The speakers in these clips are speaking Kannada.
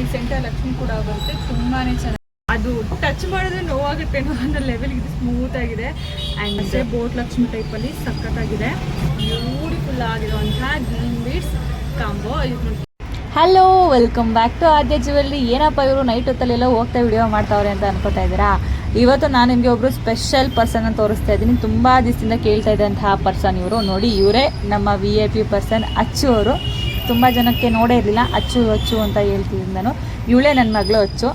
ಇಲ್ಲಿ ಸೆಂಟರ್ ಲಕ್ಷ್ಮಿ ಕೂಡ ಬರುತ್ತೆ ತುಂಬಾನೇ ಚೆನ್ನಾಗಿ ಅದು ಟಚ್ ಮಾಡಿದ್ರೆ ನೋವಾಗುತ್ತೇನೋ ಅನ್ನೋ ಲೆವೆಲ್ ಇದು ಸ್ಮೂತ್ ಆಗಿದೆ. ಅಂಡ್ ಬೋಟ್ ಲಕ್ಷ್ಮಿ ಟೈಪಲ್ಲಿ ಸಖತ್ತಾಗಿದೆ. ಬ್ಯೂಟಿಫುಲ್ ಆಗಿರುವಂತಹ green beads combo hello welcome back to Aadya jewellery ಏನಪ್ಪ ಇವರು ನೈಟ್ ಹೊತ್ತಲ್ಲೆಲ್ಲ ಹೋಗ್ತಾ ವಿಡಿಯೋ ಮಾಡ್ತಾವ್ರೆ ಅಂತ ಅನ್ಕೋತಾ ಇದ್ದೀರಾ? ಇವತ್ತು ನಾನು ನಿಮಗೆ ಒಬ್ಬರು ಸ್ಪೆಷಲ್ ಪರ್ಸನ್ ಅಂತ ತೋರಿಸ್ತಾ ಇದ್ದೀನಿ. ತುಂಬ ದಿವಸದಿಂದ ಕೇಳ್ತಾ ಇದ್ದಂತಹ ಪರ್ಸನ್ ಇವರು. ನೋಡಿ, ಇವರೇ ನಮ್ಮ ವಿ ಐ ಪಿ ಪರ್ಸನ್ ಅಚ್ಚು ಅವರು. ತುಂಬ ಜನಕ್ಕೆ ನೋಡೇ ಇರಲಿಲ್ಲ. ಅಚ್ಚು ಅಚ್ಚು ಅಂತ ಹೇಳ್ತಿದ್ದೀನಿ ನಾನು. ಇವಳೇ ನನ್ನ ಮಗಳು ಅಚ್ಚು.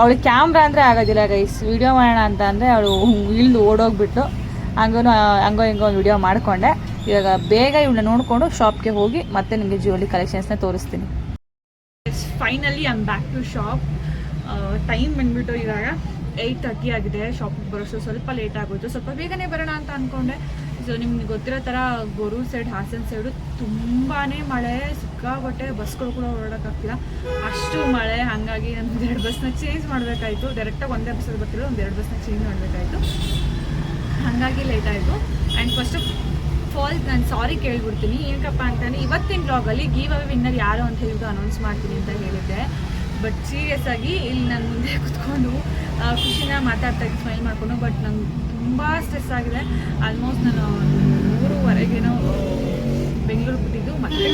ಅವಳು ಕ್ಯಾಮ್ರಾ ಅಂದರೆ ಆಗೋದಿಲ್ಲ ಗೈಸ್ ವಿಡಿಯೋ ಮಾಡೋಣ ಅಂತ ಅಂದರೆ ಅವಳು ಇಳ್ದು ಓಡೋಗ್ಬಿಟ್ಟು ಹಂಗೂ ಹಂಗೋ, ಹಿಂಗೋ ಒಂದು ವಿಡಿಯೋ ಮಾಡಿಕೊಂಡೆ. ಇವಾಗ ಬೇಗ ಇವಳನ್ನ ನೋಡಿಕೊಂಡು ಶಾಪ್ಗೆ ಹೋಗಿ ಮತ್ತೆ ನಿಮಗೆ ಜ್ಯುವೆಲ್ರಿ ಕಲೆಕ್ಷನ್ಸ್ನ ತೋರಿಸ್ತೀನಿ. Finally I'm back to shop time ಬಂದ್ಬಿಟ್ಟು ಇವಾಗ ಏಯ್ಟ್ ತರ್ಟಿ ಆಗಿದೆ. ಶಾಪಿಗೆ ಬರೋಷ್ಟು ಸ್ವಲ್ಪ ಲೇಟ್ ಆಗೋಯ್ತು. ಸ್ವಲ್ಪ ಬೇಗನೆ ಬರೋಣ ಅಂತ ಅಂದ್ಕೊಂಡೆ ಸೊ ನಿಮ್ಗೆ ಗೊತ್ತಿರೋ ಥರ ಗೊರು ಸೈಡ್ ಹಾಸನ ಸೈಡು ತುಂಬಾ ಮಳೆ ಸಿಕ್ಕಾಬಟ್ಟೆ ಬಸ್ಗಳು ಕೂಡ ಓಡಾಡೋಕ್ಕಾಗ್ತಿಲ್ಲ ಅಷ್ಟು ಮಳೆ, ಹಾಗಾಗಿ ನಾನು ಎರಡು ಬಸ್ನ ಚೇಂಜ್ ಮಾಡಬೇಕಾಯಿತು. ಡೈರೆಕ್ಟಾಗಿ ಒಂದೇ ಬಸ್ಸಲ್ಲಿ ಬರ್ತಿರೋ ಒಂದು ಎರಡು ಬಸ್ನ ಚೇಂಜ್ ಮಾಡಬೇಕಾಯಿತು. ಹಾಗಾಗಿ ಲೇಟ್ ಆಯಿತು. ಆ್ಯಂಡ್ ಫಸ್ಟ್ ಆಫ್ ಆಲ್ ನಾನು ಸಾರಿ ಕೇಳ್ಬಿಡ್ತೀನಿ. ಏನಕ್ಕಪ್ಪ ಅಂತಂದರೆ, ಇವತ್ತಿನ ಬ್ಲಾಗಲ್ಲಿ ಗೀವ್ ಅವೇ ವಿನ್ನರ್ ಯಾರು ಅಂತ ಹೇಳ್ಬಿಟ್ಟು ಅನೌನ್ಸ್ ಮಾಡ್ತೀನಿ ಅಂತ ಹೇಳಿದ್ದೆ. ಬಟ್ ಸೀರಿಯಸ್ ಆಗಿ ಇಲ್ಲಿ ನಾನು ಮುಂದೆ ಕುತ್ಕೊಂಡು ಖುಷಿನ ಮಾತಾಡ್ತಾ ಸ್ಮೈಲ್ ಮಾಡಿಕೊಂಡು ಬಟ್ ನಂಗೆ ತುಂಬ ಸ್ಟ್ರೆಸ್ ಆಗಿದೆ. ಆಲ್ಮೋಸ್ಟ್ ನಾನು ಮೂರುವರೆಗೇನೋ ಬೆಂಗಳೂರು ಬಿಟ್ಟಿದ್ದು, ಮತ್ತೆ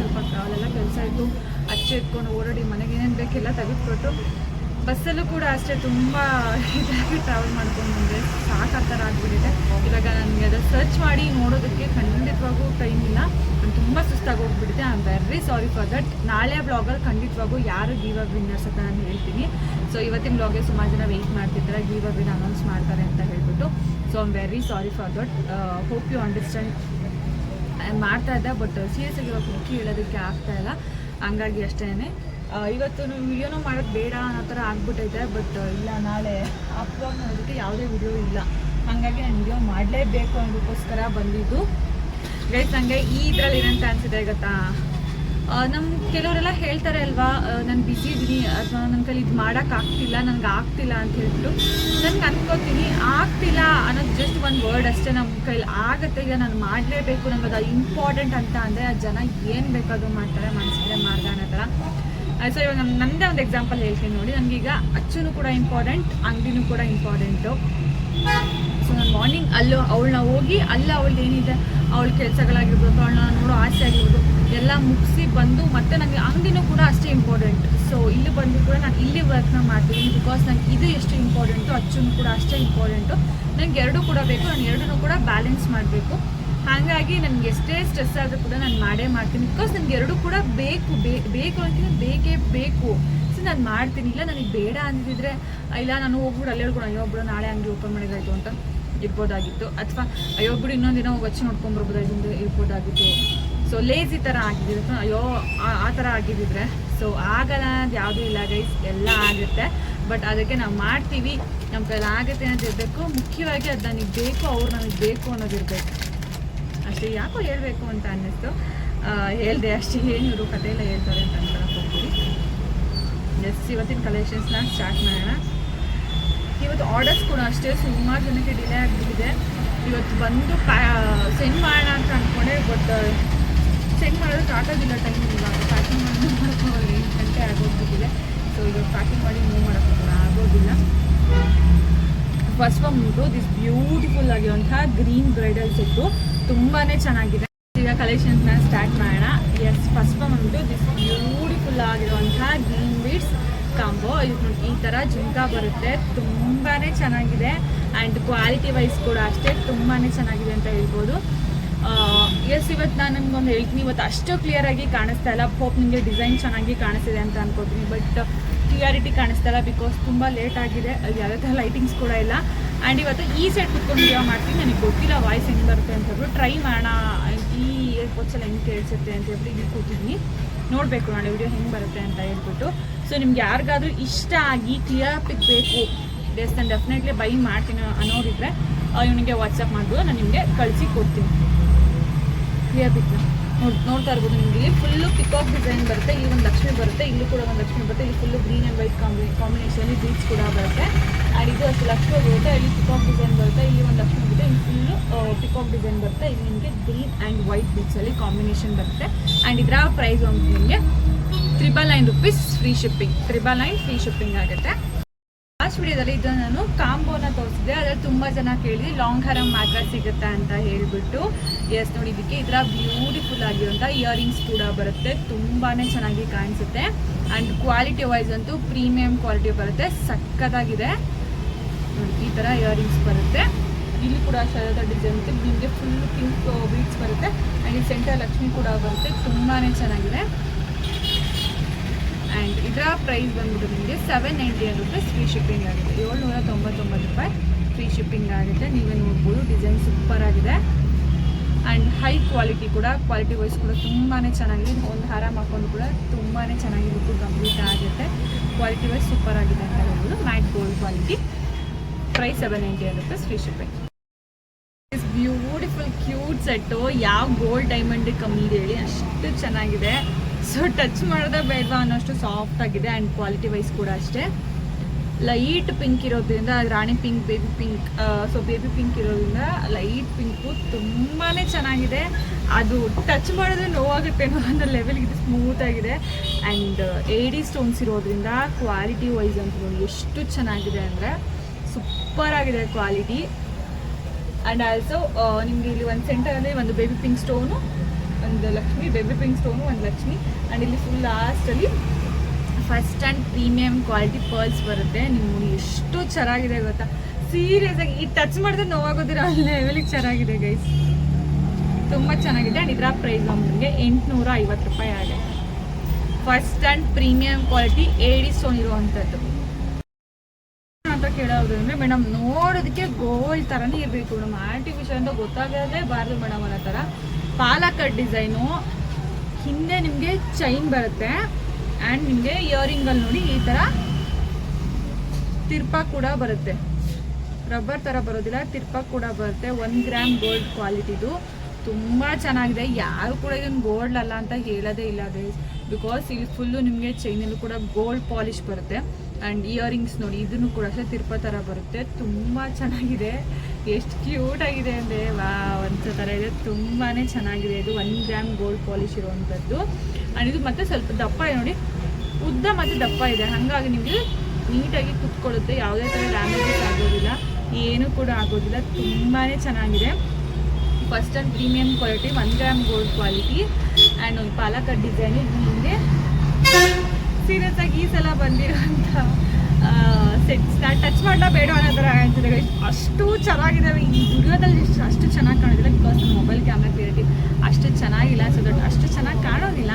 ಸ್ವಲ್ಪ ಅಲ್ಲೆಲ್ಲ ಕೆಲಸ ಇತ್ತು. ಅಚ್ಚೆ ಎತ್ಕೊಂಡು ಓಡಾಡಿ ಮನೆಗೆ ಏನೇನು ಬೇಕೆಲ್ಲ ತೆಗೆದುಕೊಟ್ಟು ಬಸ್ಸಲ್ಲೂ ಕೂಡ ಅಷ್ಟೇ ತುಂಬ ಇದಾಗಿ ಟ್ರಾವೆಲ್ ಮಾಡ್ಕೊಂಡು ಬಂದೆ. ಸಾಕು ಥರ ಆಗಿಬಿಟ್ಟಿದೆ. ಇವಾಗ ನನಗೆ ಅದು ಸರ್ಚ್ ಮಾಡಿ ನೋಡೋದಕ್ಕೆ ಖಂಡಿತವಾಗೂ ಟೈಮ್ ಇಲ್ಲ. ನಾನು ತುಂಬ ಸುಸ್ತಾಗಿ ಹೋಗ್ಬಿಟ್ಟಿದೆ. I am very sorry for that ನಾಳೆ ಬ್ಲಾಗಲ್ಲಿ ಖಂಡಿತವಾಗೂ ಯಾರು ಗೀವ ವಿನ್ನರ್ಸ್ ಅಂತ ನಾನು ಹೇಳ್ತೀನಿ. ಸೊ ಇವತ್ತಿನ ಬ್ಲಾಗೆ ಸುಮಾರು ಜನ ವೆಯ್ಟ್ ಮಾಡ್ತಿದ್ದಾರೆ ಗೀವ ವಿನ್ ಅನೌನ್ಸ್ ಮಾಡ್ತಾರೆ ಅಂತ ಹೇಳ್ಬಿಟ್ಟು. So I am very sorry for that hope you understand ಮಾಡ್ತಾ ಇದ್ದೆ ಬಟ್ ಸೀರಿಯಸ್ ಆಗಿ ಇವಾಗ ಕುಕ್ಕಿ ಹೇಳೋದಕ್ಕೆ ಆಗ್ತಾ ಇಲ್ಲ. ಹಂಗಾಗಿ ಅಷ್ಟೇ ಇವತ್ತು ವಿಡಿಯೋನೂ ಮಾಡೋದು ಬೇಡ ಅನ್ನೋ ಥರ ಆಗ್ಬಿಟ್ಟೈತೆ ಬಟ್ ಇಲ್ಲ, ನಾಳೆ ಅಪ್ಲೋಡ್ ಮಾಡೋದಕ್ಕೆ ಯಾವುದೇ ವಿಡಿಯೋ ಇಲ್ಲ. ಹಾಗಾಗಿ ನಾನು ವಿಡಿಯೋ ಮಾಡಲೇಬೇಕು ಅನ್ನೋದಕ್ಕೋಸ್ಕರ ಬಂದಿದ್ದು. ಗೈಸ್ ನನಗೆ ಈ ಇದರಲ್ಲಿ ಏನಂತ ಅನಿಸಿದೆ ಗೊತ್ತಾ? ನಮ್ಮ ಕೆಲವರೆಲ್ಲ ಹೇಳ್ತಾರೆ ಅಲ್ವಾ ನಾನು ಬಿಸಿ ಇದ್ದೀನಿ ಅಥವಾ ನನ್ನ ಕೈಲಿ ಇದು ಮಾಡೋಕ್ಕಾಗ್ತಿಲ್ಲ ನನಗೆ ಆಗ್ತಿಲ್ಲ ಅಂತ ಹೇಳ್ಬಿಟ್ಟು. ನನಗೆ ಅನ್ಕೋತೀನಿ, ಆಗ್ತಿಲ್ಲ ಅನ್ನೋದು ಜಸ್ಟ್ ಒಂದು ವರ್ಡ್ ಅಷ್ಟೇ ನಮ್ಮ ಕೈಲಿ ಆಗುತ್ತೆ. ಈಗ ನಾನು ಮಾಡಲೇಬೇಕು ನನಗೆ ಅದು ಇಂಪಾರ್ಟೆಂಟ್ ಅಂತ ಅಂದರೆ ಆ ಜನ ಏನು ಬೇಕಾದರೂ ಮಾಡ್ತಾರೆ ಮನಸ್ಸಿಗೆ ಮಾರ್ಗ ಅನ್ನೋ ಥರ. ಸೊ ಇವಾಗ ನಮ್ಮ ನನ್ನದೇ ಒಂದು ಎಕ್ಸಾಂಪಲ್ ಹೇಳ್ತೀನಿ ನೋಡಿ. ನನಗೀಗ ಅಚ್ಚುನು ಕೂಡ ಇಂಪಾರ್ಟೆಂಟ್ ಅಂಗಡಿನೂ ಕೂಡ ಇಂಪಾರ್ಟೆಂಟು ನಾನು ಮಾರ್ನಿಂಗ್ ಅಲ್ಲೂ ಅವಳನ್ನ ಹೋಗಿ, ಅಲ್ಲಿ ಅವಳದ್ದು ಏನಿದೆ, ಅವಳ ಕೆಲಸಗಳಾಗಿರ್ಬೋದು, ಅವಳನ್ನ ನೋಡೋ ಆಸೆ ಆಗಿರ್ಬೋದು, ಎಲ್ಲ ಮುಗಿಸಿ ಬಂದು ಮತ್ತೆ ನನಗೆ ಅಂಗಡಿನೂ ಕೂಡ ಅಷ್ಟೇ ಇಂಪಾರ್ಟೆಂಟ್ ಸೊ ಇಲ್ಲಿ ಬಂದು ಕೂಡ ನಾನು ಇಲ್ಲಿ ವರ್ಕ್ನ ಮಾಡ್ತೀನಿ ಬಿಕಾಸ್ ನನಗೆ ಇದು ಎಷ್ಟು ಇಂಪಾರ್ಟೆಂಟು ಅಚ್ಚುನು ಕೂಡ ಅಷ್ಟೇ ಇಂಪಾರ್ಟೆಂಟು ನನಗೆ ಎರಡೂ ಕೂಡ ಬೇಕು, ನಾನು ಎರಡನ್ನೂ ಕೂಡ ಬ್ಯಾಲೆನ್ಸ್ ಮಾಡಬೇಕು. ಹಾಗಾಗಿ ನನಗೆ ಎಷ್ಟೇ ಸ್ಟ್ರೆಸ್ ಆದರೂ ಕೂಡ ನಾನು ಮಾಡೇ ಮಾಡ್ತೀನಿ. ಬಿಕಾಸ್ ನನಗೆ ಎರಡೂ ಕೂಡ ಬೇಕು ಬೇಕು ಅಂತಿದ್ರೆ ಬೇಕೇ ಬೇಕು. ಸೊ ನಾನು ಮಾಡ್ತೀನಿ. ಇಲ್ಲ, ನನಗೆ ಬೇಡ ಅಂದಿದ್ರೆ, ಇಲ್ಲ, ನಾನು ಹೋಗ್ಬಿಟ್ಟು ಅಲ್ಲಿ ಹೇಳ್ಕೊಂಡು ಅಯ್ಯೋ ಒಬ್ಬರು ನಾಳೆ ಅಂಗಡಿ ಓಪನ್ ಮಾಡಿದಾಯ್ತು ಅಂತ. ಇರ್ಬೋದಾಗಿತ್ತು ಅಥವಾ, ಅಯ್ಯೋ, ಬಿಡು, ಇನ್ನೊಂದು ದಿನ ಹೋಗಿ ಹಚ್ಚಿ ನೋಡ್ಕೊಂಬರ್ಬೋದಾಗಿತ್ತು ಅಂತ ಇರ್ಬೋದಾಗಿತ್ತು ಸೊ ಲೇಜಿ ಥರ ಆಗಿದ್ದಿದ್ರೆ ಅಯ್ಯೋ, ಆ- ಥರ ಆಗಿದ್ದಿದ್ರೆ. ಸೊ ಆಗಲ್ಲ ಅನ್ನೋದು ಯಾವುದೂ ಇಲ್ಲ ಗೈಸ್ ಎಲ್ಲ ಆಗುತ್ತೆ. ಬಟ್ ಅದಕ್ಕೆ ನಾವು ಮಾಡ್ತೀವಿ. ನಮ್ಮ ಕೈಲಿ ಆಗುತ್ತೆ ಅಂತ ಇರಬೇಕು ಮುಖ್ಯವಾಗಿ ಅದು ನನಗೆ ಬೇಕು, ಅವ್ರು ನನಗೆ ಬೇಕು ಅನ್ನೋದಿರಬೇಕು. ಅಷ್ಟೇ ಯಾಕೋ ಹೇಳಬೇಕು ಅಂತ ಅನ್ನಿಸ್ತು. ಹೇಳಿದೆ ಅಷ್ಟೇ. ಏನು ಇವರು ಕತೆ ಎಲ್ಲ ಹೇಳ್ತಾರೆ ಅಂತ ಅನ್ಕೊಳಕ್ಕೆ ಹೋಗ್ತೀವಿ. ಎಸ್ ಇವತ್ತಿನ ಕಲೆಕ್ಷನ್ಸ್ನ ಸ್ಟಾರ್ಟ್ ಮಾಡೋಣ. ಇವತ್ತು ಆರ್ಡರ್ಸ್ ಕೂಡ ಅಷ್ಟೇ, ಸುಮಾರು ಜನಕ್ಕೆ ಡಿಲೇ ಆಗಿಬಿಟ್ಟಿದೆ. ಇವತ್ತು ಬಂದು ಸೆಂಡ್ ಮಾಡೋಣ ಅಂತ ಅಂದ್ಕೊಂಡೆ ಬಟ್ ಸೆಂಡ್ ಮಾಡೋದಕ್ಕೆ ಆಗೋದಿಲ್ಲ ಟೈಮ್ ಇವಾಗ ಪ್ಯಾಕಿಂಗ್ ಮಾಡಿ ಮಾಡೋಕ್ಕೆ ಎಂಟು ಗಂಟೆ ಆಗೋಗ್ಬಿಟ್ಟಿದೆ. ಸೊ ಇವಾಗ ಪ್ಯಾಕಿಂಗ್ ಮಾಡಿ ಮೂವ್ ಮಾಡೋಕ್ಕೆ ಕೂಡ ಆಗೋದಿಲ್ಲ. ಫಸ್ಟ್ ಬಂದ್ಬಿಟ್ಟು ದಿಸ್ ಬ್ಯೂಟಿಫುಲ್ ಆಗಿರುವಂತಹ ಗ್ರೀನ್ ಬ್ರೈಡಲ್ ಸೆಟ್ಟು ತುಂಬಾ ಚೆನ್ನಾಗಿದೆ. ಈಗ ಕಲೆಕ್ಷನ್ಸ್ನ ಸ್ಟಾರ್ಟ್ ಮಾಡೋಣ ಎಸ್ ಫಸ್ಟ್ ಬಂದ್ಬಿಟ್ಟು ದಿಸ್ ಬ್ಯೂಟಿಫುಲ್ ಆಗಿರುವಂತಹ ಗ್ರೀನ್ ಬೀಡ್ಸ್ ಕಾಂಬೋ ಇದು ನೋಡಿ ಈ ಥರ ಜುಮ್ಕಾ ಬರುತ್ತೆ ತುಂಬಾ ಚೆನ್ನಾಗಿದೆ. ಆ್ಯಂಡ್ ಕ್ವಾಲಿಟಿ ವೈಸ್ ಕೂಡ ಅಷ್ಟೇ ತುಂಬಾ ಚೆನ್ನಾಗಿದೆ ಅಂತ ಹೇಳ್ಬೋದು. ಎಸ್ ಇವತ್ತು ನಾನು ನಿಮ್ಗೊಂದು ಹೇಳ್ತೀನಿ. ಇವತ್ತು ಅಷ್ಟು ಕ್ಲಿಯರಾಗಿ ಕಾಣಿಸ್ತಾ ಇಲ್ಲ. ಹೋಪ್ ನಿಮಗೆ ಡಿಸೈನ್ ಚೆನ್ನಾಗಿ ಕಾಣಿಸ್ತಿದೆ ಅಂತ ಅನ್ಕೋತೀನಿ. ಬಟ್ ಕ್ಲಿಯಾರಿಟಿ ಕಾಣಿಸ್ತಾ ಇಲ್ಲ ಬಿಕಾಸ್ ತುಂಬ ಲೇಟ್ ಆಗಿದೆ. ಅದು ಯಾವುದೇ ಥರ ಲೈಟಿಂಗ್ಸ್ ಕೂಡ ಇಲ್ಲ. ಆ್ಯಂಡ್ ಇವತ್ತು ಈ ಸೈಡ್ ಕುತ್ಕೊಂಡು ವಿಡಿಯೋ ಮಾಡ್ತೀನಿ. ನನಗೆ ಗೊತ್ತಿಲ್ಲ ವಾಯ್ಸ್ ಹೆಂಗೆ ಬರುತ್ತೆ ಅಂತ ಟ್ರೈ ಮಾಡೋಣ. ಈ ಏರ್ಪೋರ್ಟ್ಸ್ ಎಲ್ಲ ಹೆಂಗೆ ಕೇಳಿಸುತ್ತೆ ಅಂತ ಹೇಳ್ಬಿಟ್ಟು ಇಲ್ಲಿ ಕೂತಿದ್ದೀನಿ. ನೋಡಬೇಕು ನಾಳೆ ವಿಡಿಯೋ ಹೆಂಗೆ ಬರುತ್ತೆ ಅಂತ ಹೇಳ್ಬಿಟ್ಟು. ಸೊ ನಿಮ್ಗೆ ಯಾರಿಗಾದ್ರೂ ಇಷ್ಟ ಆಗಿ ಕ್ಲಿಯರ್ ಪಿಕ್ ಬೇಕು ನಾನು ಡೆಫಿನೆಟ್ಲಿ ಬೈ ಮಾಡ್ತೀನಿ ಅನ್ನೋರಿದ್ರೆ ಇವನಿಗೆ ವಾಟ್ಸಪ್ ಮಾಡ್ಬೋದು, ನಾನು ನಿಮಗೆ ಕಳಿಸಿ ಕೊಡ್ತೀನಿ. ಕ್ಲಿಯರ್ ನೋಡ್, ನೋಡ್ತಾ ಇರ್ಬೋದು ನಿಮಗೆ. ಇಲ್ಲಿ ಫುಲ್ಲು ಪಿಕಾಕ್ ಡಿಸೈನ್ ಬರುತ್ತೆ, ಇಲ್ಲಿ ಒಂದು ಲಕ್ಷ್ಮಿ ಬರುತ್ತೆ, ಇಲ್ಲೂ ಕೂಡ ಒಂದು ಲಕ್ಷ್ಮಿ ಬರುತ್ತೆ, ಇಲ್ಲಿ full green and white combi combination beach ಕೂಡ ಬರುತ್ತೆ. ಆ್ಯಂಡ್ ಇದು ಅಷ್ಟು ಲಕ್ಷ್ಮಿ ಬರುತ್ತೆ, ಇಲ್ಲಿ ಪಿಕಾಕ್ ಡಿಸೈನ್ ಬರುತ್ತೆ, ಇಲ್ಲಿ ಒಂದು ಲಕ್ಷ್ಮಿ ಬರುತ್ತೆ, ಇಲ್ಲಿ ಫುಲ್ಲು ಪಿಕಾಕ್ ಡಿಸೈನ್ ಬರುತ್ತೆ, ಇಲ್ಲಿ ನಿಮಗೆ ಗ್ರೀನ್ ಆ್ಯಂಡ್ ವೈಟ್ ಬೀಚಲ್ಲಿ ಕಾಂಬಿನೇಷನ್ ಬರುತ್ತೆ. ಆ್ಯಂಡ್ ಇದರ ಪ್ರೈಸ್ ಒಂದು ನಿಮಗೆ triple nine rupees free shipping triple nine free shipping ಆಗುತ್ತೆ. ಲಾಸ್ಟ್ ವಿಡಿಯೋದಲ್ಲಿ ಇದನ್ನು ನಾನು ಕಾಂಬೋನ ತೋರಿಸಿದೆ ಅದರಲ್ಲಿ ತುಂಬ ಜನ ಕೇಳಿದ್ವಿ ಲಾಂಗ್ ಹರಂ ಮಾತ್ರ ಸಿಗುತ್ತೆ? ಅಂತ ಹೇಳಿಬಿಟ್ಟು. ಎಸ್ ನೋಡಿ, ಇದಕ್ಕೆ ಇದರ ಬ್ಯೂಟಿಫುಲ್ ಆಗಿರುವಂಥ ಇಯರಿಂಗ್ಸ್ ಕೂಡ ಬರುತ್ತೆ. ತುಂಬಾ ಚೆನ್ನಾಗಿ ಕಾಣಿಸುತ್ತೆ. ಆ್ಯಂಡ್ ಕ್ವಾಲಿಟಿ ವೈಸ್ ಅಂತೂ ಪ್ರೀಮಿಯಂ ಕ್ವಾಲಿಟಿ ಬರುತ್ತೆ. ಸಕ್ಕತ್ತಾಗಿದೆ ಈ ಥರ ಇಯರಿಂಗ್ಸ್ ಬರುತ್ತೆ. ಇಲ್ಲಿ ಕೂಡ ಶಾರದ ಡಿಸೈನ್ ಇದೆ ನಿಮಗೆ ಫುಲ್ ಪಿಂಕ್ ಬೀಟ್ಸ್ ಬರುತ್ತೆ. ಆ್ಯಂಡ್ ಇಲ್ಲಿ ಸೆಂಟರ್ ಲಕ್ಷ್ಮಿ ಕೂಡ ಬರುತ್ತೆ. ತುಂಬಾ ಚೆನ್ನಾಗಿದೆ. ಆ್ಯಂಡ್ ಇದರ ಪ್ರೈಸ್ ಬಂದ್ಬಿಟ್ಟು ನಿಮಗೆ seven ninety nine rupees free shipping ಆಗುತ್ತೆ. ಏಳ್ನೂರ ತೊಂಬತ್ತೊಂಬತ್ತು ರೂಪಾಯಿ ಫ್ರೀ ಶಿಪ್ಪಿಂಗ್ ಆಗುತ್ತೆ. ನೀವೇ ನೋಡ್ಬೋದು ಡಿಸೈನ್ ಸೂಪರ್ ಆಗಿದೆ. ಆ್ಯಂಡ್ ಹೈ ಕ್ವಾಲಿಟಿ ಕೂಡ ಕ್ವಾಲಿಟಿ ವೈಸ್ ಕೂಡ ತುಂಬಾ ಚೆನ್ನಾಗಿದೆ. ಒಂದು ಹಾರ ಹಾಕೊಂಡು ಕೂಡ ತುಂಬಾ ಚೆನ್ನಾಗಿ ಕಂಪ್ಲೀಟ್ ಆಗುತ್ತೆ. ಕ್ವಾಲಿಟಿ ವೈಸ್ ಸೂಪರ್ ಆಗಿದೆ ಅಂತ ಹೇಳ್ಬೋದು. Matte gold quality price seven ninety ಏನ್ rupees free shipping beautiful cute set ಯಾವ ಗೋಲ್ಡ್ ಡೈಮಂಡ್ ಕಮ್ಮಿ ಹೇಳಿ, ಅಷ್ಟು ಚೆನ್ನಾಗಿದೆ. ಸೊ ಟಚ್ ಮಾಡೋದೇ ಬೇಡವಾ ಅನ್ನೋಷ್ಟು ಸಾಫ್ಟ್ ಆಗಿದೆ ಆ್ಯಂಡ್ ಕ್ವಾಲಿಟಿ ವೈಸ್ ಕೂಡ ಅಷ್ಟೇ. ಲೈಟ್ ಪಿಂಕ್ ಇರೋದ್ರಿಂದ, rani pink baby pink so baby pink ಇರೋದ್ರಿಂದ ಲೈಟ್ ಪಿಂಕು ತುಂಬಾ ಚೆನ್ನಾಗಿದೆ. ಅದು ಟಚ್ ಮಾಡಿದ್ರೆ ನೋವಾಗುತ್ತೆ ಅನ್ನೋ ಲೆವೆಲ್ಗೆ ಇದು ಸ್ಮೂತ್ ಆಗಿದೆ. ಆ್ಯಂಡ್ ಏಡಿ ಸ್ಟೋನ್ಸ್ ಇರೋದ್ರಿಂದ ಕ್ವಾಲಿಟಿ ವೈಸ್ ಅಂತ ಎಷ್ಟು ಚೆನ್ನಾಗಿದೆ ಅಂದರೆ ಸೂಪರ್ ಆಗಿದೆ ಕ್ವಾಲಿಟಿ ಆ್ಯಂಡ್ ಆಲ್ಸೋ ನಿಮಗೆ ಇಲ್ಲಿ ಒಂದು ಸೆಂಟರಲ್ಲಿ ಒಂದು ಬೇಬಿ ಪಿಂಕ್ ಸ್ಟೋನು ಒಂದು ಲಕ್ಷ್ಮಿ ಬೇಬಿ ಪಿಂಕ್ ಸ್ಟೋನು ಒಂದು ಲಕ್ಷ್ಮಿ ಆ್ಯಂಡ್ ಇಲ್ಲಿ ಫುಲ್ ಲಾಸ್ಟಲ್ಲಿ first and premium quality pearls ಬರುತ್ತೆ. ನಿಮ್ಗೆ ಎಷ್ಟು ಚೆನ್ನಾಗಿದೆ ಗೊತ್ತಾ? ಸೀರಿಯಸ್ ಆಗಿ ಈ ಟಚ್ ಮಾಡಿದ್ರೆ ನೋವಾಗೋದಿರೋ ಲೆವೆಲಿಗೆ ಚೆನ್ನಾಗಿದೆ ಗೈಸ್ ತುಂಬ ಚೆನ್ನಾಗಿದೆ. ಆ್ಯಂಡ್ ಇದರ ಪ್ರೈಸ್ ನಮಗೆ ಎಂಟುನೂರ ಐವತ್ತು ರೂಪಾಯಿ ಆಗಿದೆ first and premium quality A D stone ಇರುವಂಥದ್ದು ಕೇಳೋದು ಅಂದರೆ ಮೇಡಮ್ ನೋಡೋದಕ್ಕೆ ಗೋಲ್ಡ್ ಥರನೇ ಇರಬೇಕು. ಮೇಡಮ್ ಆರ್ಟಿಫಿಷಿಯಲ್ ಅಂತ ಗೊತ್ತಾಗೋದೇ ಬಾರದು ಮೇಡಮ್ ಅನ್ನೋ ಥರ. ಪಾಲಕಟ್ ಡಿಸೈನು. ಹಿಂದೆ ನಿಮಗೆ ಚೈನ್ ಬರುತ್ತೆ. ಆ್ಯಂಡ್ ನಿಮಗೆ ಇಯರಿಂಗಲ್ಲಿ ನೋಡಿ ಈ ಥರ ತಿರ್ಪ ಕೂಡ ಬರುತ್ತೆ. ರಬ್ಬರ್ ಥರ ಬರೋದಿಲ್ಲ, ತಿರ್ಪ ಕೂಡ ಬರುತ್ತೆ. ಒನ್ ಗ್ರಾಮ್ ಗೋಲ್ಡ್ ಕ್ವಾಲಿಟಿದು ತುಂಬ ಚೆನ್ನಾಗಿದೆ. ಯಾರು ಕೂಡ ಇದನ್ನು ಗೋಲ್ಡ್ ಅಲ್ಲ ಅಂತ ಹೇಳೋದೇ ಇಲ್ಲ ಗೈಸ್ ಬಿಕಾಸ್ ಇಲ್ಲಿ ಫುಲ್ಲು ನಿಮಗೆ ಚೈನಲ್ಲೂ ಕೂಡ ಗೋಲ್ಡ್ ಪಾಲಿಶ್ ಬರುತ್ತೆ. ಆ್ಯಂಡ್ ಇಯರಿಂಗ್ಸ್ ನೋಡಿ, ಇದನ್ನು ಕೂಡ ಅಷ್ಟೇ ತಿರ್ಪ ಥರ ಬರುತ್ತೆ. ತುಂಬ ಚೆನ್ನಾಗಿದೆ. ಎಷ್ಟು ಕ್ಯೂಟ್ ಆಗಿದೆ ಅಂದರೆ ವಾ ಒಂದು ಥರ ಇದೆ. ತುಂಬಾ ಚೆನ್ನಾಗಿದೆ. ಇದು ಒನ್ ಗ್ರಾಮ್ ಗೋಲ್ಡ್ ಪಾಲಿಶ್ ಇರುವಂಥದ್ದು. ಆ್ಯಂಡ್ ಇದು ಮತ್ತೆ ಸ್ವಲ್ಪ ದಪ್ಪ ಇದೆ ನೋಡಿ. ಉದ್ದ ಮತ್ತು ದಪ್ಪ ಇದೆ. ಹಾಗಾಗಿ ನಿಮಗೆ ನೀಟಾಗಿ ಕುತ್ಕೊಳ್ಳುತ್ತೆ. ಯಾವುದೇ ಥರ ಡ್ಯಾಮೇಜಸ್ ಆಗೋದಿಲ್ಲ. ಏನೂ ಕೂಡ ಆಗೋದಿಲ್ಲ. ತುಂಬಾ ಚೆನ್ನಾಗಿದೆ. First and premium quality one gram gold quality and ಒಂದು ಪಾಲಕಟ್ ಡಿಸೈನ್ ನಿಮಗೆ ಸೀರಿಯಸ್ ಆಗಿ ಈ ಸಲ ಬಂದಿರೋಂಥ ಟಚ್ ಮಾಡಲ ಬೇಡ ಅನ್ನೋ ಥರ guys. ಅಷ್ಟು ಚೆನ್ನಾಗಿದ್ದಾವೆ ಈ ವಿಡಿಯೋದಲ್ಲಿ ಅಷ್ಟು- ಚೆನ್ನಾಗಿ ಕಾಣೋದಿಲ್ಲ ಬಿಕಾಸ್ ಮೊಬೈಲ್ ಕ್ಯಾಮ್ರಾ ಕ್ಲಿಯರಿಟಿ ಅಷ್ಟು ಚೆನ್ನಾಗಿಲ್ಲ. ಸೊ ದೊಡ್ಡ ಅಷ್ಟು ಚೆನ್ನಾಗಿ ಕಾಣೋದಿಲ್ಲ.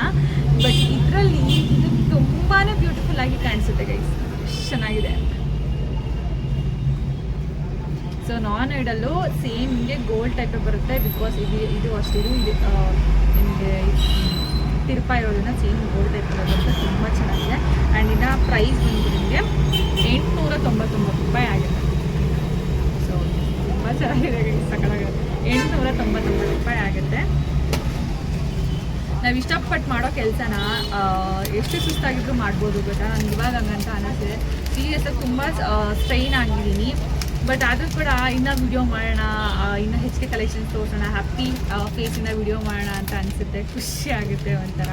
ಬಟ್ ಇದರಲ್ಲಿ ಇದು ತುಂಬಾ ಬ್ಯೂಟಿಫುಲ್ ಆಗಿ ಕಾಣಿಸುತ್ತೆ ಗೈಸ್ ಚೆನ್ನಾಗಿದೆ. ಸೊ ನಾನ್ ಐಡಲ್ಲು ಸೇಮ್ ನಿಮಗೆ ಗೋಲ್ಡ್ ಟೈಪೇ ಬರುತ್ತೆ ಬಿಕಾಸ್ ಇದು ಇದು ಅಷ್ಟಿದು, ಇದು ಇದು ಆ, ಇರೋದನ್ನ ಚೇಂಜ್ ಗೋಲ್ಡ್ ಬರುತ್ತೆ ತುಂಬ ಚೆನ್ನಾಗಿದೆ. ಆ್ಯಂಡ್ ಇದರ ಪ್ರೈಸ್ ಬಂದು ನಿಮಗೆ ಎಂಟುನೂರ ತೊಂಬತ್ತೊಂಬತ್ತು ರೂಪಾಯಿ ಆಗುತ್ತೆ. ಸೊ ತುಂಬ ಚೆನ್ನಾಗಿದೆ ಸಕಲಾಗಿದೆ ಎಂಟುನೂರ ತೊಂಬತ್ತೊಂಬತ್ತು ರೂಪಾಯಿ ಆಗುತ್ತೆ. ನಾವು ಇಷ್ಟಪಟ್ಟು ಮಾಡೋ ಕೆಲಸನ ಎಷ್ಟು ಸುಸ್ತಾಗಿದ್ರು ಮಾಡ್ಬೋದು ಗೊತ್ತಾ? ನಂಗೆ ಇವಾಗ ಹಂಗಂತ ಅನ್ನಿಸ್ತಿದೆ ಸೀರಿಯಸ್ ಆಗಿ ತುಂಬ ಸ್ಟ್ರೈನ್ ಆಗಿದ್ದೀನಿ. ಬಟ್ ಆದರೂ ಕೂಡ ಇನ್ನೂ ವಿಡಿಯೋ ಮಾಡೋಣ ಇನ್ನು ಹೆಚ್ಚಿಗೆ ಕಲೆಕ್ಷನ್ಸ್ ತೋರಿಸೋಣ ಹ್ಯಾಪಿ ಫೇಸಿಂದ ವಿಡಿಯೋ ಮಾಡೋಣ ಅಂತ ಅನಿಸುತ್ತೆ. ಖುಷಿ ಆಗುತ್ತೆ ಒಂಥರ.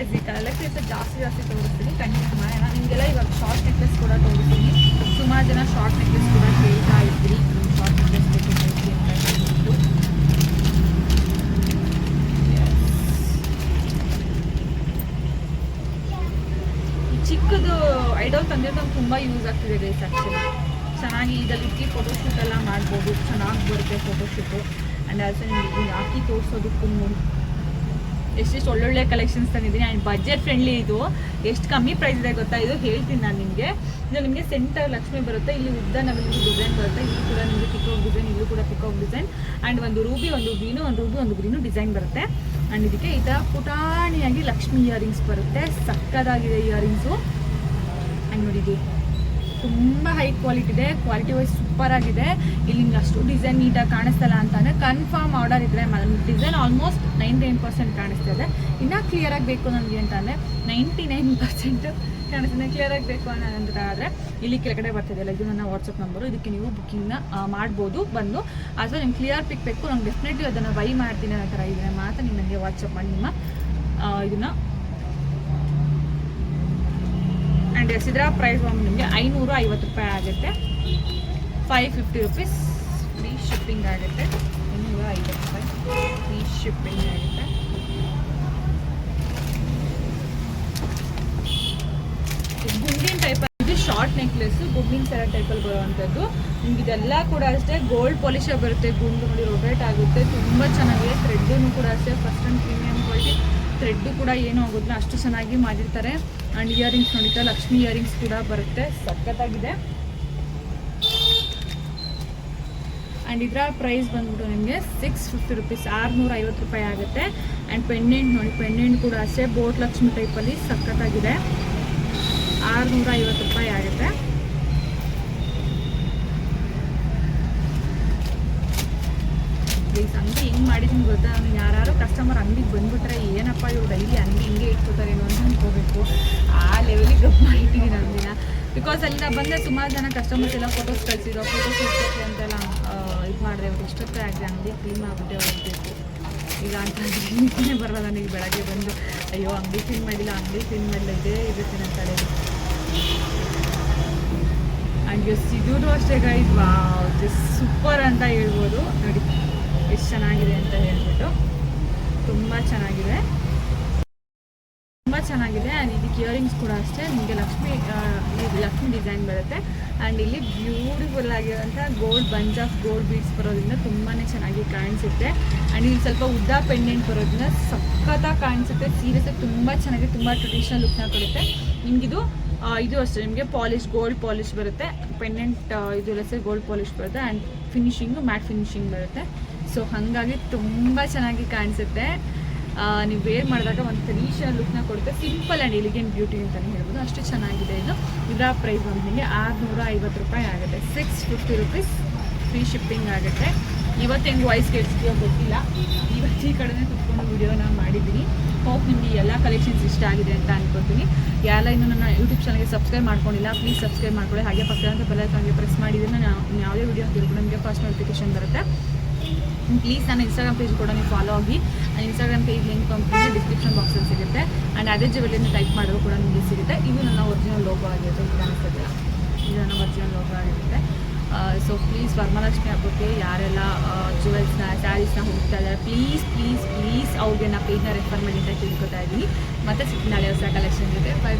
ಎಸ್ ಈ ಕಲೆಕ್ಷನ್ಸ್ ಜಾಸ್ತಿ ಜಾಸ್ತಿ ತೋರಿಸ್ತೀನಿ. ಕಂಟಿನ್ಯೂ ಮಾಡೋಣ. ನಿಮಗೆಲ್ಲ ಇವಾಗ ಶಾರ್ಟ್ ನೆಕ್ಲೆಸ್ ಕೂಡ ತೋರಿಸ್ತೀನಿ. ಸುಮಾರು ಜನ ಶಾರ್ಟ್ ನೆಕ್ಲೆಸ್ ಕೂಡ ಕೇಳ್ತಾ ಇದ್ರಿ. ಶಾರ್ಟ್ ನೆಕ್ಲೆಸ್ ಬೇಕು ಅಂತ ಹೇಳ್ಬಿಟ್ಟು ಈ ಚಿಕ್ಕದು ಐಡಲ್ ತಂದಿದ್ದು ನಮ್ಗೆ ತುಂಬ ಯೂಸ್ ಆಗ್ತಿದೆ ಗೈಸ್ ಆ್ಯಕ್ಚುಲಿ ಚೆನ್ನಾಗಿ ಇದರಲ್ಲಿ ಇಕ್ಕಿ ಫೋಟೋಶೂಟ್ ಎಲ್ಲ ಮಾಡ್ಬೋದು, ಚೆನ್ನಾಗಿ ಬರುತ್ತೆ ಫೋಟೋಶೂಟು ಆ್ಯಂಡ್ ಆಲ್ಸೋ ನಿಮಗೆ ಹಾಕಿ ತೋರಿಸೋದಕ್ಕೂ ಎಷ್ಟೆಷ್ಟು ಒಳ್ಳೊಳ್ಳೆ ಕಲೆಕ್ಷನ್ಸ್ ತಂದಿದ್ದೀನಿ. ಆ್ಯಂಡ್ ಬಜೆಟ್ ಫ್ರೆಂಡ್ಲಿ ಇದು. ಎಷ್ಟು ಕಮ್ಮಿ ಪ್ರೈಸ್ ಇದೆ ಗೊತ್ತಾ? ಇದು ಹೇಳ್ತೀನಿ ನಾನು ನಿಮಗೆ. ಇದು ನಿಮಗೆ ಸೆಂಟರ್ ಲಕ್ಷ್ಮಿ ಬರುತ್ತೆ, ಇಲ್ಲಿ ಉದ್ದ ನಮಗೆ ಡಿಸೈನ್ ಬರುತ್ತೆ. ಇಲ್ಲಿ ಕೂಡ ನಿಮಗೆ ಪಿಕಾಕ್ ಡಿಸೈನ್ ಇಲ್ಲೂ ಕೂಡ ಪಿಕಾಕ್ ಡಿಸೈನ್ ಆ್ಯಂಡ್ ಒಂದು ರೂಬಿ ಒಂದು ಗ್ರೀನು ಒಂದು ರೂಬಿ ಒಂದು ಗ್ರೀನು ಡಿಸೈನ್ ಬರುತ್ತೆ. ಆ್ಯಂಡ್ ಇದಕ್ಕೆ ಈ ಥರ ಪುಟಾಣಿಯಾಗಿ ಲಕ್ಷ್ಮಿ ಇಯರಿಂಗ್ಸ್ ಬರುತ್ತೆ. ಸಕ್ಕದಾಗಿದೆ ಇಯರಿಂಗ್ಸು ಆ್ಯಂಡ್ ನೋಡಿ ಇದು ತುಂಬ ಹೈ ಕ್ವಾಲಿಟಿ ಇದೆ. ಕ್ವಾಲಿಟಿ ವೈಸ್ ಸೂಪರ್ ಆಗಿದೆ. ಇಲ್ಲಿ ನಿಮ್ಗೆ ಅಷ್ಟು ಡಿಸೈನ್ ನೀಟಾಗಿ ಕಾಣಿಸ್ತಲ್ಲ ಅಂತಂದರೆ ಕನ್ಫರ್ಮ್ ಆರ್ಡರ್ ಇದ್ದರೆ design almost ninety nine percent ಕಾಣಿಸ್ತಾ ಇದೆ. ಇನ್ನೂ ಕ್ಲಿಯರ್ ಆಗಬೇಕು ನನಗೆ ಅಂತಂದರೆ ನೈಂಟಿ ನೈನ್ ಪರ್ಸೆಂಟ್ ಕಾಣಿಸ್ತಿದೆ. ಕ್ಲಿಯರ್ ಆಗಬೇಕು ಅನ್ನೋದಂತ ಆದರೆ ಇಲ್ಲಿ ಕೆಳಗಡೆ ಬರ್ತಿದೆಯಲ್ಲ ಇದು ನನ್ನ ವಾಟ್ಸಪ್ ನಂಬರು ಇದಕ್ಕೆ ನೀವು ಬುಕ್ಕಿಂಗ್ನ ಮಾಡ್ಬೋದು, ಬಂದು. ಅಥವಾ ನಿಮ್ಗೆ ಕ್ಲಿಯರ್ ಪಿಕ್ ಬೇಕು. ನಂಗೆ ಡೆಫಿನೆಟ್ಲಿ ಅದನ್ನು ಬೈ ಮಾಡ್ತೀನಿ ಅನ್ನೋ ಥರ ಇದ್ರೆ ಮಾತ್ರ ನೀವು ನನಗೆ ವಾಟ್ಸಪ್ ಮಾಡಿ ನಿಮ್ಮ ಇದನ್ನ ಆ್ಯಂಡ್ ಎಸ್ ಇದರ ಪ್ರೈಸ್ ಬಂದು ನಿಮಗೆ ಐನೂರ ಐವತ್ತು ರೂಪಾಯಿ ಆಗುತ್ತೆ. Five fifty rupees free shipping ಆಗುತ್ತೆ. ಇನ್ನೂರ ಐವತ್ತು ರೂಪಾಯಿ ಫ್ರೀ ಶಿಪ್ಪಿಂಗ್ ಆಗುತ್ತೆ. ಗುಂಡಿನ ಟೈಪ್ ಇದು ಶಾರ್ಟ್ ನೆಕ್ಲೆಸ್ ಗುಂಡಿನ ಸರ ಟೈಪಲ್ಲಿ ಬರುವಂಥದ್ದು. ನಿಮ್ಗೆ ಇದೆಲ್ಲ ಕೂಡ ಅಷ್ಟೇ ಗೋಲ್ಡ್ ಪಾಲಿಶ ಬರುತ್ತೆ, ಗುಂಡು ನೋಡಿ ರೊಟೇಟ್ ಆಗುತ್ತೆ. ತುಂಬ ಚೆನ್ನಾಗಿದೆ ಥ್ರೆಡ್ಡೂ ಕೂಡ ಅಷ್ಟೇ first and premium quality thread ಕೂಡ ಏನೂ ಆಗೋದಿಲ್ಲ, ಅಷ್ಟು ಚೆನ್ನಾಗಿ ಮಾಡಿರ್ತಾರೆ. ಆ್ಯಂಡ್ ಇಯರಿಂಗ್ಸ್ ನೋಡಿದ್ರೆ ಲಕ್ಷ್ಮಿ ಇಯರಿಂಗ್ಸ್ ಕೂಡ ಬರುತ್ತೆ, ಸಖತ್ತಾಗಿದೆ. ಆ್ಯಂಡ್ ಇದರ ಪ್ರೈಸ್ ಬಂದ್ಬಿಟ್ಟು ನಿಮಗೆ ಸಿಕ್ಸ್ ಫಿಫ್ಟಿ ರುಪೀಸ್ ಆರುನೂರ ಐವತ್ತು ರೂಪಾಯಿ ಆಗುತ್ತೆ. ಆ್ಯಂಡ್ ಪೆಂಡೆಂಟ್ ನೋಡಿ ಪೆಂಡೆಂಟ್ ಕೂಡ ಅಷ್ಟೇ ಬೋಟ್ ಲಕ್ಷ್ಮಿ ಟೈಪಲ್ಲಿ ಸಖತ್ತಾಗಿದೆ. ಆರುನೂರ ಐವತ್ತು ರೂಪಾಯಿ ಆಗುತ್ತೆ. ಪ್ಲೀಸ್ ಅಂಗಡಿ ಹಿಂಗೆ ಮಾಡಿದ್ದೀನಿ ಗೊತ್ತಾ? ನನಗೆ ಯಾರು ಕಸ್ಟಮರ್ ಅಂಗಡಿಗೆ ಬಂದ್ಬಿಟ್ರೆ, ಏನಪ್ಪ ಇವ್ರು ಡೈಲಿ ಅಂಗಡಿ ಹಿಂಗೆ ಇಟ್ಕೋತಾರೇನೋ ಅಂತ ಅನ್ಕೋಬೇಕು. ಆ ಲೆವೆಲಿಗೆ ಗಪ್ ಮಾಡಿಟ್ಟಿದ್ದೀನಿ ದಿನ. ಬಿಕಾಸ್ ಅಲ್ಲಿಂದ ಬಂದರೆ ಸುಮಾರು ಜನ ಕಸ್ಟಮರ್ಸ್ ಎಲ್ಲ ಫೋಟೋಸ್ ಕಳಿಸಿರೋ ಫೋಟೋಸ್ ಇಟ್ಕೊಕ್ಕೆ ಅಂತೆಲ್ಲ ಇದು ಮಾಡಿದೆ. ಅವ್ರು ಎಷ್ಟೊತ್ತೇ ಆಗಿದೆ ಅಂಗಡಿ ಕ್ಲೀನ್ ಮಾಡಿಬಿಟ್ಟೆ ಹೋಗ್ಬೇಕು ಈಗ ಅಂತ ನಿಂತೇ ಬರೋಲ್ಲ ನನಗೆ ಬೆಳಗ್ಗೆ ಬಂದು, ಅಯ್ಯೋ, ಅಂಗಡಿ ಕ್ಲೀನ್ ಮಾಡಿಲ್ಲ, ಅಂಗಡಿ ಕ್ಲೀನ್ ಮಾಡಿಲ್ಲ ಇದೇ ಇರುತ್ತೆ ನನ್ನ ತಲೆ. ಆ್ಯಂಡ್ ಎಸ್ ಇದೂ ಅಷ್ಟೇ ಗೈಸ್ ವಾ ಜಸ್ಟ್ ಸೂಪರ್ ಅಂತ ಹೇಳ್ಬೋದು. ನೋಡಿ ಎಷ್ಟು ಚೆನ್ನಾಗಿದೆ ಅಂತ ಹೇಳ್ಬಿಟ್ಟು ತುಂಬ ಚೆನ್ನಾಗಿದೆ. ತುಂಬ ಚೆನ್ನಾಗಿದೆ ಆ್ಯಂಡ್ ಇದಕ್ಕೆ ಇಯರಿಂಗ್ಸ್ ಕೂಡ ಅಷ್ಟೇ. ನಿಮಗೆ ಲಕ್ಷ್ಮಿ ಲಕ್ಷ್ಮಿ ಡಿಸೈನ್ ಬರುತ್ತೆ. ಆ್ಯಂಡ್ ಇಲ್ಲಿ ಬ್ಯೂಟಿಫುಲ್ ಆಗಿರೋಂಥ gold bunch of gold beads ಬರೋದ್ರಿಂದ ತುಂಬಾ ಚೆನ್ನಾಗಿ ಕಾಣಿಸುತ್ತೆ. ಆ್ಯಂಡ್ ಇಲ್ಲಿ ಸ್ವಲ್ಪ ಉದ್ದ ಪೆಂಡೆಂಟ್ ಬರೋದ್ರಿಂದ ಸಖತ್ತಾಗಿ ಕಾಣಿಸುತ್ತೆ. ಸೀರಿಯಸ್ ತುಂಬ ಚೆನ್ನಾಗಿ ತುಂಬ ಟ್ರೆಡಿಷನಲ್ ಲುಕ್ನ ಕೊಡುತ್ತೆ. ನಿಮಗಿದು ಇದು ಅಷ್ಟೇ. ನಿಮಗೆ ಪಾಲಿಶ್ ಗೋಲ್ಡ್ ಪಾಲಿಶ್ ಬರುತ್ತೆ. ಪೆಂಡೆಂಟ್ ಇದು ಎಲ್ಲ ಗೋಲ್ಡ್ ಪಾಲಿಶ್ ಬರುತ್ತೆ. ಆ್ಯಂಡ್ ಫಿನಿಶಿಂಗು ಮ್ಯಾಟ್ ಫಿನಿಶಿಂಗ್ ಬರುತ್ತೆ. ಸೊ ಹಾಗಾಗಿ ತುಂಬ ಚೆನ್ನಾಗಿ ಕಾಣಿಸುತ್ತೆ. ನೀವು ವೇರ್ ಮಾಡಿದಾಗ ಒಂದು ಟ್ರೆಡಿಷನಲ್ ಲುಕ್ನ ಕೊಡುತ್ತೆ. ಸಿಂಪಲ್ ಆ್ಯಂಡ್ ಎಲಿಗೆಂಟ್ ಬ್ಯೂಟಿ ಅಂತಲೇ ಹೇಳ್ಬೋದು. ಅಷ್ಟು ಚೆನ್ನಾಗಿದೆ ಇದು. ಇದರ ಪ್ರೈಸ್ ಬಂದು ನಿಮಗೆ ಆರುನೂರ ಐವತ್ತು ರೂಪಾಯಿ ಆಗುತ್ತೆ. Six fifty rupees free shipping ಆಗುತ್ತೆ. ಇವತ್ತು ಹೆಂಗೆ ವಾಯ್ಸ್ ಕೇಳಿಸ್ತೀಯೋ ಗೊತ್ತಿಲ್ಲ. ಇವತ್ತು ಈ ಕಡೆನೇ ಕುತ್ಕೊಂಡು ವಿಡಿಯೋನ ಮಾಡಿದ್ದೀನಿ. ಹೋಪ್ ನಿಮಗೆ ಎಲ್ಲ ಕಲೆಕ್ಷನ್ಸ್ ಇಷ್ಟ ಆಗಿದೆ ಅಂತ ಅನ್ಕೋತೀನಿ. ಯಾರೆಲ್ಲ ಇನ್ನೂ ನನ್ನ ಯೂಟ್ಯೂಬ್ ಚಾನಲ್ಗೆ ಸಬ್ಸ್ಕ್ರೈಬ್ ಮಾಡ್ಕೊಂಡಿಲ್ಲ ಪ್ಲೀಸ್ ಸಬ್ಸ್ಕ್ರೈಬ್ ಮಾಡ್ಕೊಳ್ಳಿ. ಹಾಗೆ ಪಕ್ಕದಂತ ಬೆಲ್ಲೈಕನ್ಗೆ ಪ್ರೆಸ್ ಮಾಡಿದ್ರೆ ನಾನು ಯಾವುದೇ ವೀಡಿಯೋ ಹಾಕಿದ್ರು ನಿಮಗೆ ಫಸ್ಟ್ ನೋಟಿಫಿಕೇಶನ್ ಬರುತ್ತೆ. ಪ್ಲೀಸ್ ನನ್ನ ಇನ್ಸ್ಟಾಗ್ರಾಮ್ ಪೇಜ್ ಕೂಡ ನೀವು ಫಾಲೋ ಆಗಿ. ನನ್ನ ಇನ್ಸ್ಟಾಗ್ರಾಮ್ ಪೇಜ್ ಲಿಂಕ್ ಕಂಪ್ನಿ ಡಿಸ್ಕ್ರಿಪ್ಷನ್ ಬಾಕ್ಸಲ್ಲಿ ಸಿಗುತ್ತೆ. ಆ್ಯಂಡ್ ಅದೇ ಜುವೆಲಿಯನ್ನು ಟೈಪ್ ಮಾಡಿದ್ರು ಕೂಡ ನಿಮಗೆ ಸಿಗುತ್ತೆ. ಇದು ನನ್ನ ಒರಿಜಿನಲ್ ಲೋಗೋ ಆಗಿರುತ್ತೆ ಅಂತ ಕಾಣಿಸ್ತದಲ್ಲ ಇದು ನನ್ನ ಒರಿಜಿನಲ್ ಲೋಗೋ ಆಗಿರುತ್ತೆ. ಸೊ ಪ್ಲೀಸ್ ವರಮಹಾಲಕ್ಷ್ಮಿ ಹಬ್ಬಕ್ಕೆ ಯಾರೆಲ್ಲ ಜುವೆಲ್ಸ್ನ ಸ್ಯಾರೀಸ್ನ ಹುಡುಕ್ತಾ ಇದ್ದಾರೆ ಪ್ಲೀಸ್ ಪ್ಲೀಸ್ ಪ್ಲೀಸ್ ಅವ್ರಿಗೆ ನಾ ಪೇಜ್ನ ರೆಫರ್ ಮಾಡಿ ಅಂತ ತಿಳ್ಕೊತಾ ಇದ್ದೀನಿ. ಮತ್ತೆ ಸಿಕ್ಕಿ ನಾಳೆ ಹೊಸ ಕಲೆಕ್ಷನ್ ಇದೆ ಬೈ